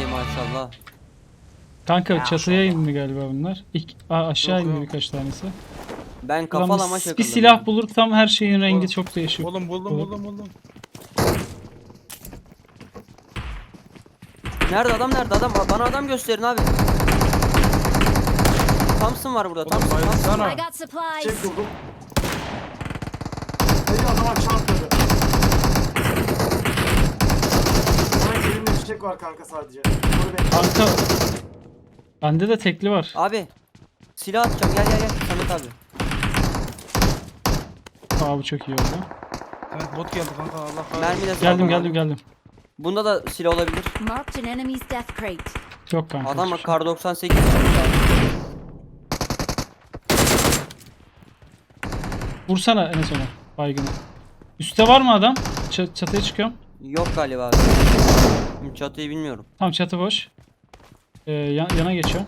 Ay maşallah. Kanka çatıya indi galiba bunlar. İlk, Aa, aşağı Yok, indi yok. birkaç tanesi. Ben Ulan kafalama bir, şakaladım. bir silah bulursam her şeyin rengi Oğlum, çok değişiyor. Buldum buldum buldum buldum. Nerede adam nerede adam? Bana adam gösterin abi. Thompson var burada. Oğlum Thompson, Thompson. bayılsana. I got supplies. Çek buldum. Hayır adam aşağı atladı. Kanka çiçek var kanka sadece. Koru beni. Kanka bende de tekli var. Abi. Silah atacağım. Gel gel gel. Samet abi. Aa bu çok iyi oldu. Evet bot geldi kanka Allah kahretsin. Mermi de Geldim saldım geldim abi. geldim. Bunda da silah olabilir. Marked an enemy's death crate. Yok kanka. Adam hiçbir şey. kar 98 çıktı. Vursana en sona baygını. Üste var mı adam? Ç- çatıya çıkıyorum. Yok galiba abi. Çatıyı bilmiyorum. Tam çatı boş. Ee, yan- yana geçiyorum.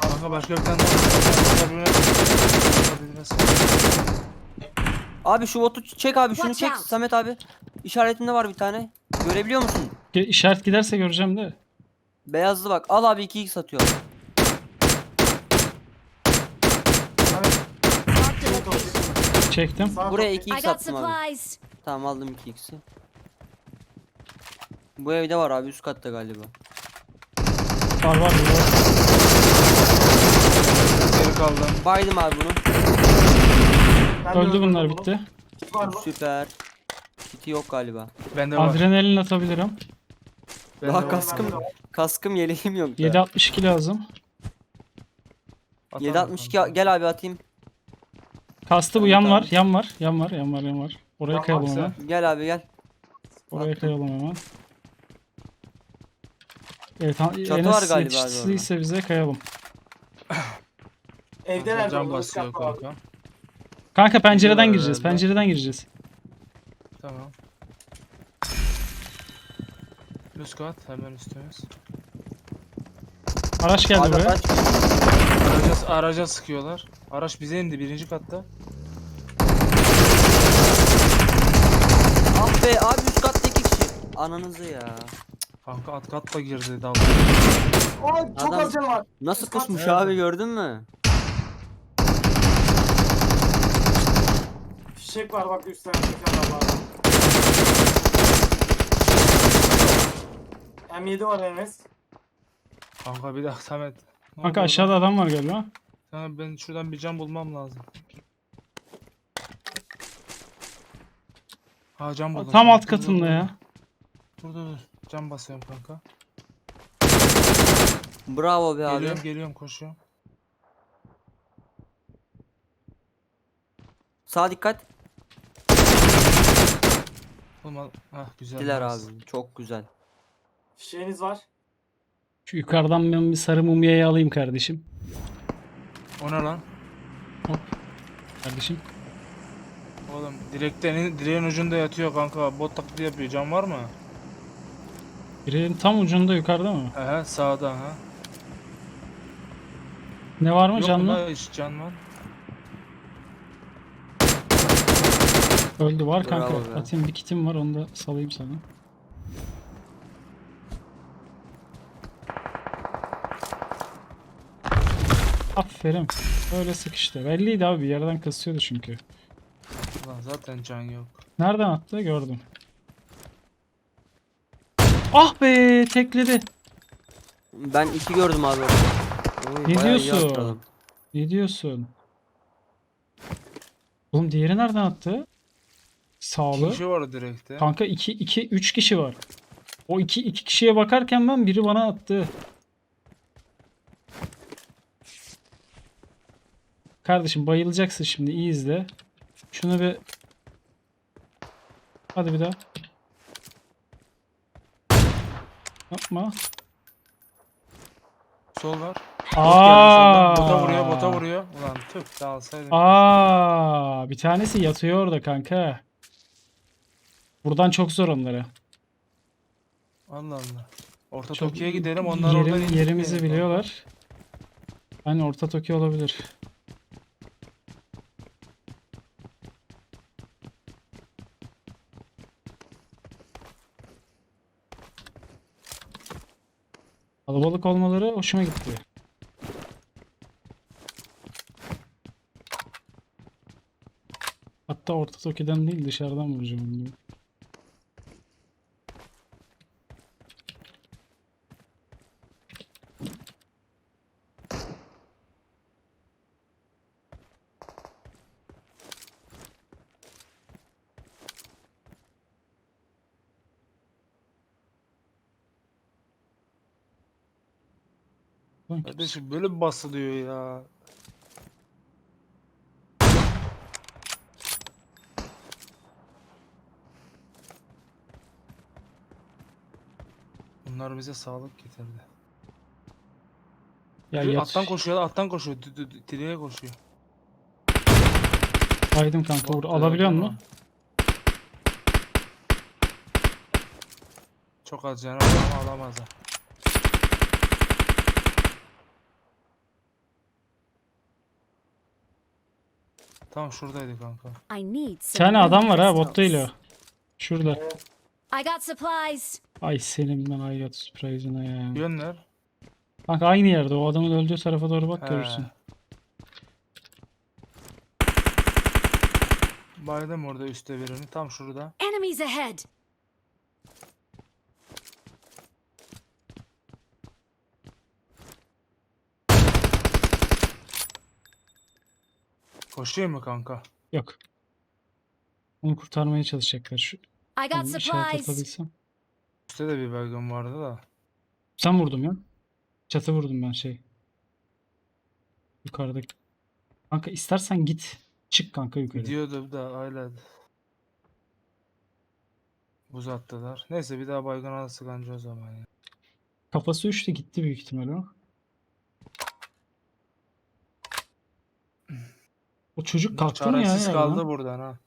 Kanka başka bir tane daha. Abi şu botu çek abi şunu Watch çek out. Samet abi. İşaretinde var bir tane. Görebiliyor musun? Ge- İşaret giderse göreceğim de. Beyazlı bak. Al abi 2x atıyor. Marked a location. Çektim. Buraya I 2x got attım abi. supplies. Tamam aldım 2x'i. Bu evde var abi üst katta galiba. Var var. var. Geri kaldım. Baydım abi bunu. Ben de Öldü öldürdüm bunlar bunu. bitti. Var mı? Süper. Kiti yok galiba. Bende var. Adrenalin atabilirim. Bende Daha var. kaskım bende var. kaskım yeleğim yok. da. 762 lazım. Atarım 762 kanka. gel abi atayım. Kastı bu Tamam, yan tamam. var. Yan var. Yan var. Yan var. Yan var. Oraya Yan kayalım hemen. Gel abi gel. Oraya kayalım hemen. Evet, ha- Çatı Enes var galiba abi yetiştiyse bize kayalım. Evde nerede? Can Onun basıyor abi. kanka. Kanka pencereden Gidiyorlar gireceğiz. herhalde. Pencereden gireceğiz. Tamam. Üst kat hemen üstümüz. Araç geldi Abi buraya. kaç. Araca, araca sıkıyorlar. Araç bize indi birinci katta. Ah be abi üst katta iki kişi. Ananızı ya. Kanka at katla girdi dalga. Aa çok Adam- az canı var. Nasıl kusmuş Evet. abi gördün mü? Fişek var bak üstten bir tane var. M7 var Enes. Kanka bir dakika Samet. Ne Kanka oluyor aşağıda lan? adam var galiba. Tamam ben şuradan bir cam bulmam lazım. Ha cam buldum. Tam alt katında ya. Dur dur dur. Cam basıyorum kanka. Bravo be abi. Geliyorum geliyorum koşuyorum. Sağ dikkat. Oğlum al. Hah güzel. Diler nice. abi. Çok güzel. Fişeğiniz var. Şu yukarıdan ben bir sarı mumyayı alayım kardeşim. O ne lan? Hop. Kardeşim. Oğlum direkten direğin ucunda yatıyor kanka. Bot taklidi yapıyor. Cam var mı? Bireyin tam ucunda yukarıda mı? Aha sağda ha. Ne var mı Yok canlı? hiç can var. Öldü var kanka. Bravo be. Atayım bir kitim var onu da salayım sana. Aferin. Öyle sık işte. Belliydi abi bir yerden kasıyordu çünkü. Ulan zaten can yok. Nereden attı gördüm. Ah be tekledi. Ben iki gördüm abi orada. Oy, Ne bayağı iyi diyorsun? Ne diyorsun? Oğlum diğeri nereden attı? İki Sağlı. kişi var direkte. Kanka 2 2 3 kişi var. O 2 2 kişiye bakarken ben biri bana attı. Kardeşim bayılacaksın şimdi iyi izle. Şunu bir Hadi bir daha. Yapma. Sol var. Aa. Bota vuruyor, bota vuruyor. Ulan tüh dağılsaydım. Aa, bir tanesi yatıyor orada kanka. Buradan çok zor onlara. Allah Allah. Orta Çok- Tokyo'ya gidelim. Onlar Yerim- oradan yerimizi biliyorlar. Hani orta Tokyo olabilir. Kalabalık olmaları hoşuma gitti. Hatta orta Toki'den değil dışarıdan vuracağım onu. Lan Kardeşim böyle mi basılıyor ya? Bunlar bize sağlık getirdi. Ya yat. attan koşuyor, attan koşuyor. Direğe koşuyor. Baydım kanka. Bot Alabiliyor mü? Çok az canı var ama alamazlar. Tamam şuradaydı kanka. I need Bir some tane adam var ha bot değil o. Şurada. I got supplies. Ay senin ben hayat sürprizine ya. Yönler. Kanka aynı yerde o adamın öldüğü tarafa doğru bak He. görürsün. Baydım orada üstte birini. Tam şurada. Enemies ahead. Koşuyor mu kanka? Yok. Onu kurtarmaya çalışacaklar. Şu I got onu işaret supplies. atabilsem. Üstte de bir baygın vardı da. Sen vurdum ya. Çatı vurdum ben şey. Yukarıdaki. Kanka istersen git. Çık kanka yukarı. Gidiyordu da hala. Buz attılar. Neyse bir daha baygın anca o zaman ya. Kafası uçtu gitti büyük ihtimal o. O çocuk kalktı mı ya? Çaresiz kaldı buradan ha.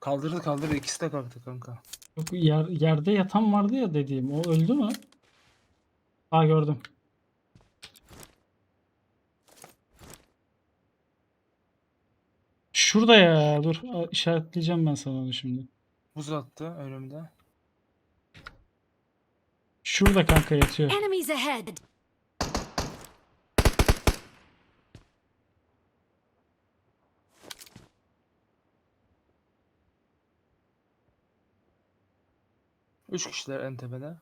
Kaldırdı kaldırdı ikisi de kalktı kanka. Yok, yer, yerde yatan vardı ya dediğim. O öldü mü? Ha gördüm. Şurada ya. Dur işaretleyeceğim ben sana onu şimdi. Buz attı önümde. Şurada kanka yatıyor. Enemies ahead. Üç kişiler en tepede.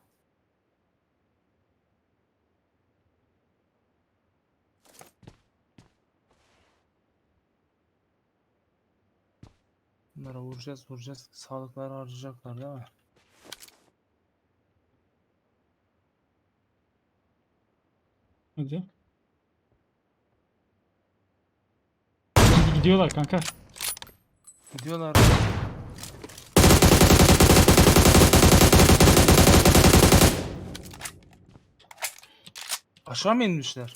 Bunlara vuracağız vuracağız. Sağlıkları harcayacaklar değil mi? Hadi. Gid- Gidiyorlar kanka. Gidiyorlar. Aşağı mı inmişler?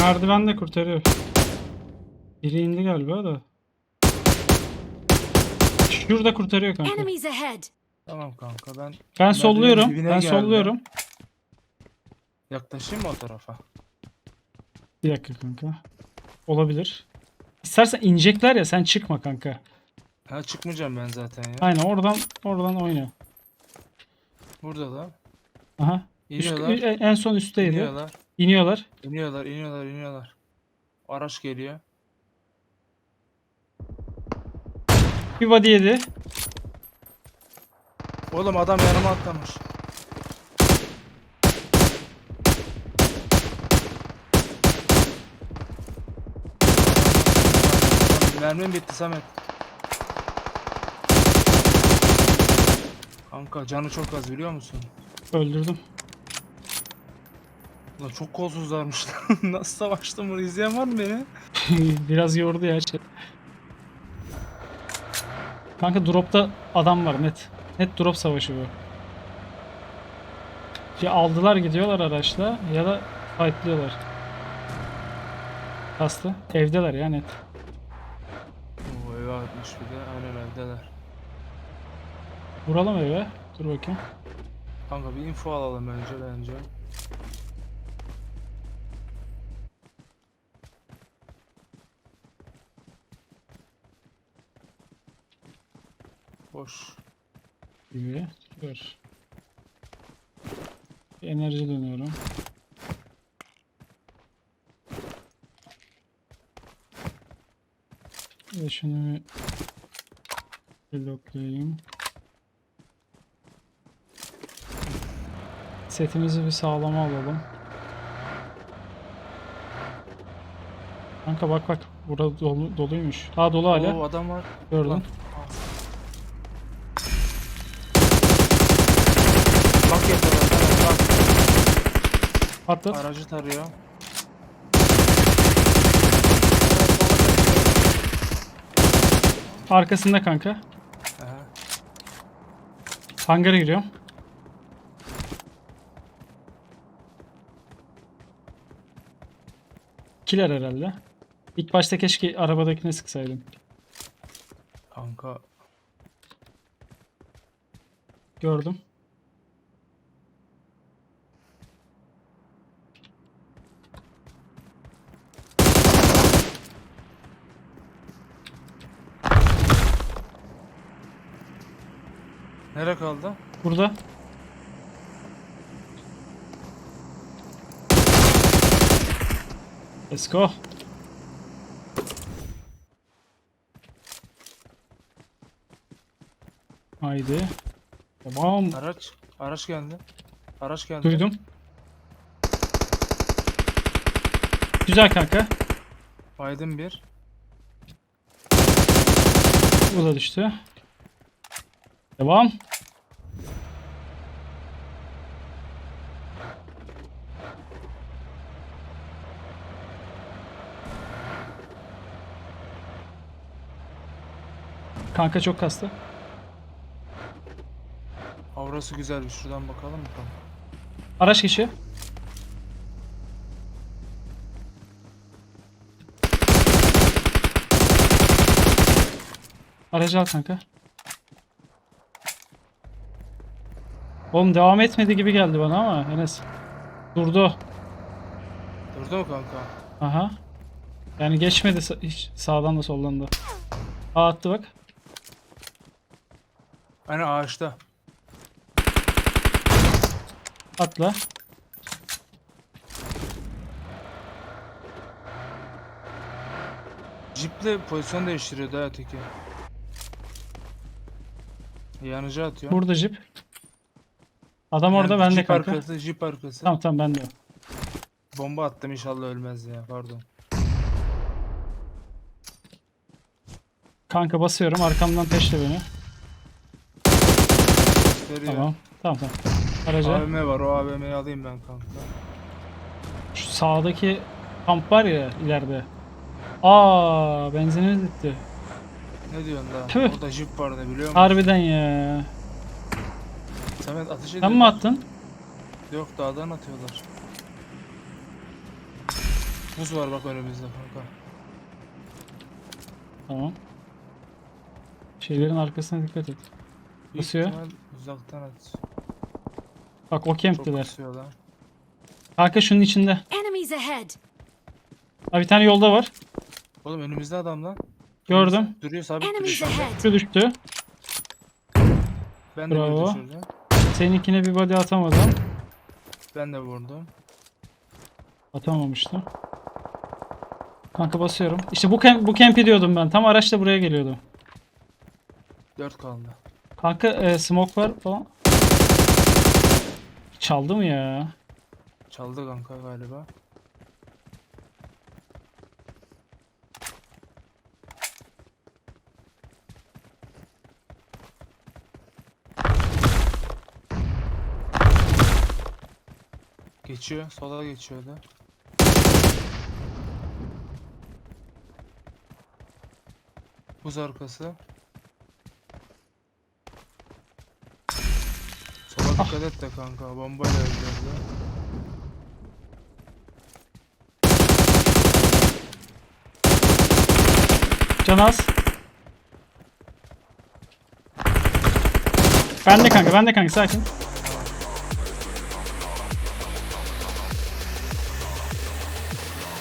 Merdiven de kurtarıyor. Biri indi galiba da. Şurada kurtarıyor kanka. Enemies ahead. Tamam kanka ben Ben solluyorum. dibine Ben geldim. solluyorum. yaklaşayım mı o tarafa? Bir dakika kanka. Olabilir. İstersen inecekler ya sen çıkma kanka. Ha çıkmayacağım ben zaten ya. Aynen oradan oradan oyna. Burada da. Aha. Üst- İniyorlar. en- en son üstteydi. İniyorlar. İniyorlar. İniyorlar, iniyorlar, iniyorlar. Araç geliyor. Bir body yedi. Oğlum adam yanıma atlamış. Mermim bitti Samet. Kanka canı çok az biliyor musun? Öldürdüm. Ulan çok kolsuzlarmış. Nasıl savaştım bunu izleyen var mı beni? Biraz yordu ya. şey. Kanka dropta adam var net. Net drop savaşı bu. Ya aldılar gidiyorlar araçla ya da fightlıyorlar. Kastı. Evdeler ya net. Oo eve atmış bir de aynen evdeler. Vuralım eve. Dur bakayım. Kanka bir info alalım önce bence. Boş. Gibi. Dur. Bir enerji dönüyorum. Ve şunu bir bloklayayım. Setimizi bir sağlama alalım. Kanka bak bak. Burada dolu, doluymuş. Aa dolu hala. Oo adam var. Gördüm. Lan. Bak yapıyorlar. evet, Bak. Patlat. Aracı tarıyor. Arkasında kanka. Aha. Hangara giriyorum. Killer herhalde. İlk başta keşke arabadakine sıksaydım. Kanka. Gördüm. Nere kaldı? Burada. Let's go. Haydi. Tamam. Araç. Araç geldi. Araç geldi. Duydum. Güzel kanka. Biden bir. Bu da düştü. Devam. Kanka çok kastı. Avrası güzelmiş. Şuradan bakalım mı kanka? Araç geçiyor. Aracı al kanka. Oğlum devam etmedi gibi geldi bana ama Enes. Durdu. Durdu mu kanka? Aha. Yani geçmedi sa- hiç sağdan da soldan da. Aa attı bak. Hani ağaçta. Atla. Jeep'le pozisyon değiştiriyordu ha öteki. Yanıcı atıyor. Burada jip. Adam orada Yani bende Jeep kanka. arkası, Jeep arkası. Tamam tamam bende. o. Bomba attım inşallah ölmez ya pardon. Kanka basıyorum arkamdan peşle beni. Görüyor. Tamam. Tamam tamam. Araca. AVM var o AVM'yi alayım ben kanka. Şu sağdaki kamp var ya ileride. Aa benzinimiz bitti. Ne diyorsun da? Tüh. Orada Jeep vardı biliyor musun? Harbiden ya. Samet ateş ediyor. Sen mi attın? Yok dağdan atıyorlar. Buz var bak önümüzde kanka. Tamam. Şeylerin arkasına dikkat et. Büyük Basıyor. ihtimal Uzaktan at. Bak o Çok lan. Kanka şunun içinde. Enemies ahead. Ha bir tane yolda var. Oğlum önümüzde adam lan. Gördüm. Duruyor sabit duruyor. Enemies şu anda. ahead. Şu düştü. Ben de Bravo. bir düşürdüm. Seninkine bir body atamadım. Ben de vurdum. Atamamıştım. Kanka basıyorum. İşte bu camp, bu camp'i diyordum ben. Tam araçla buraya geliyordum. 4 kaldı. Kanka e, smoke var falan. Çaldı mı ya? Çaldı kanka galiba. Geçiyor, sola geçiyordu. Buz arkası. Dikkat et de kanka, bombayla öldürdü. Can az. Ben de kanka, ben de kanka sakin.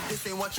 This ain't what